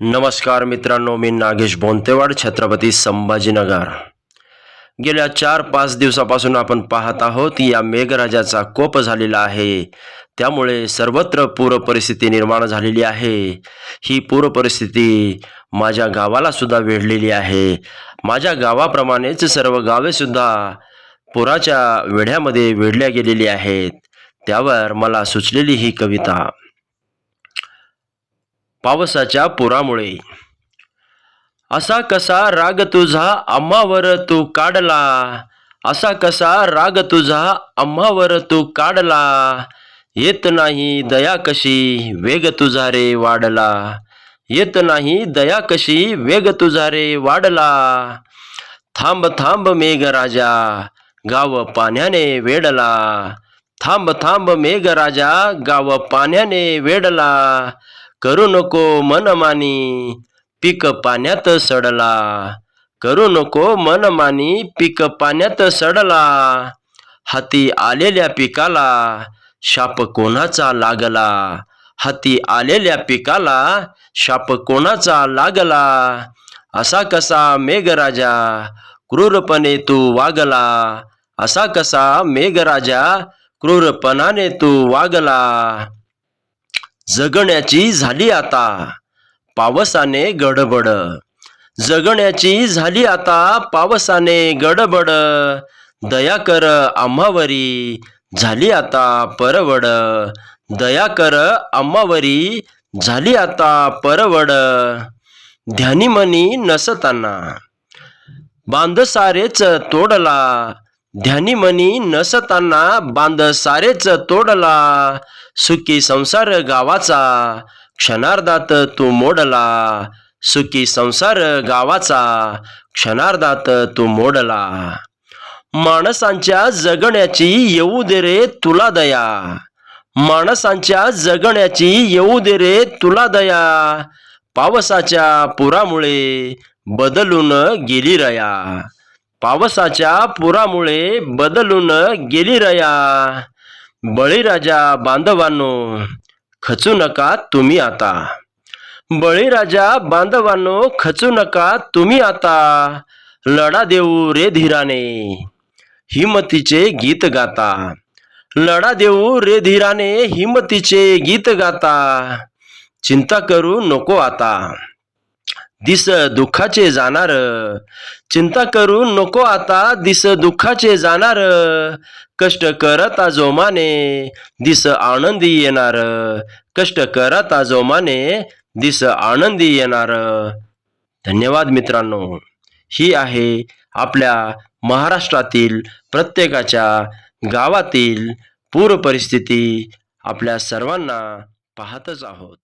नमस्कार मित्रांनो मी नागेश बोंतेवाड छत्रपती संभाजीनगर. गेल्या चार पाच दिवसापासून आपण पाहत आहोत या मेघराजाचा कोप झालेला आहे. त्यामुळे सर्वत्र पूरपरिस्थिती निर्माण झालेली आहे. ही पूर परिस्थिती माझ्या गावाला सुद्धा वेढलेली आहे. माझ्या गावाप्रमाणेच सर्व गावेसुद्धा पुराच्या वेढ्यामध्ये वेढल्या गेलेली आहेत. त्यावर मला सुचलेली ही कविता. पावसाच्या पुरामुळे. असा कसा राग तुझा आम्हावर तू काढला? असा कसा राग तुझा आम्हावर तू काढला? येत नाही दया कशी वेग तुझा रे वाढला. येत नाही दया कशी वेग तुझा रे वाढला. थांब थांब मेघ राजा गाव पाण्याने वेडला थांब थांब मेघ राजा गाव पाण्याने वेडला करू नको मनमानी पीक पाण्यात सडला. करू नको मनमानी पीक पाण्यात सडला. हाती आलेल्या पिकाला शाप कोणाचा लागला? हाती आलेल्या पिकाला शाप कोणाचा लागला? असा कसा मेघराजा क्रूरपणे तू वागला? असा कसा मेघराजा क्रूरपणाने तू वागला? जगण्याची झाली आता. पावसाने गडबड. जगण्याची झाली आता पावसाने गडबड. दया कर आम्हावरी झाली आता परवड. दया कर आम्हावरी झाली आता परवड. ध्यानीमनी नसताना. बांध सारेच तोडला ध्यानीमनी नसताना बांध सारेच तोडला सुखी संसार गावाचा क्षणार्धात तू मोडला सुखी संसार गावाचा क्षणार्धात तू मोडला. माणसांच्या जगण्याची येऊ दे रे तुला दया. माणसांच्या जगण्याची येऊ दे रे तुला दया. पावसाच्या पुरामुळे बदलून गेली रया. पावसाच्या पुरामुळे बदलून गेली रया. बळीराजा बांधवांनो खचू नका तुम्ही आता. बळीराजा बांधवांनो खचू नका तुम्ही आता. लढा देऊ रे धीराने. हिमतीचे गीत गाता. लढा देऊ रे धीराने हिमतीचे गीत गाता. चिंता करू नको आता. दिस दुःखाचे जाणार. चिंता करू नको आता दिस दुःखाचे जाणार. कष्ट करता जोमाने दिस आनंदी येणार. कष्ट करता जोमाने दिस आनंदी येणार. धन्यवाद मित्रांनो. ही आहे आपल्या महाराष्ट्रातील प्रत्येकाच्या गावातील पूर परिस्थिती आपल्या सर्वांना पाहतच आहोत.